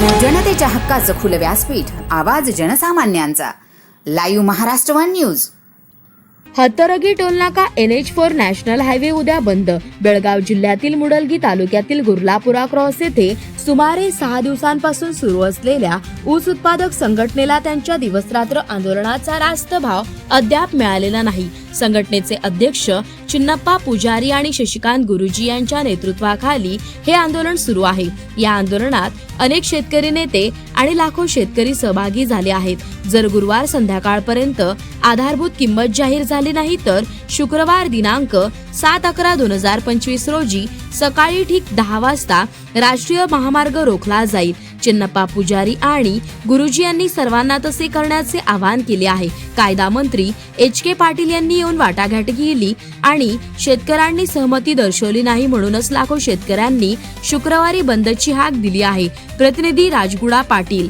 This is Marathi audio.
जनतेच्या हक्काचं खुलं व्यासपीठ आवाज जनसामान्यांचा. Live Maharashtra one news. Hattargi टोलनाका N H four national highway उद्या बंद. बेळगाव जिल्ह्यातील मुडलगी तालुक्यातील गुरलापुरा क्रॉस येथे सुमारे सहा दिवसांपासून सुरू असलेल्या ऊस उत्पादक संघटनेला त्यांच्या दिवसरात्र आंदोलनाचा रास्त भाव अद्याप मिळालेला नाही. संघटनेचे अध्यक्ष चिन्नप्पा पुजारी आणि शशिकांत गुरुजी यांच्या नेतृत्वाखाली हे आंदोलन सुरू आहे. या आंदोलनात अनेक शेतकरी नेते आणि लाखो शेतकरी सहभागी झाले आहेत. जर गुरुवार संध्याकाळपर्यंत आधारभूत किंमत जाहीर झाली नाही तर शुक्रवार दिनांक सात अकरा दोन हजार पंचवीस रोजी सकाळी ठीक दहा वाजता राष्ट्रीय महामार्ग रोखला जाईल. चिन्नप्पा पुजारी आणि गुरुजी यांनी सर्वांना तसे करण्याचे आवाहन केले आहे. कायदा मंत्री एच के पाटील यांनी येऊन वाटाघाट केली आणि शेतकऱ्यांनी सहमती दर्शवली नाही म्हणूनच लाखो शेतकऱ्यांनी शुक्रवारी बंदची हाक दिली आहे. प्रतिनिधी राजगुडा पाटील.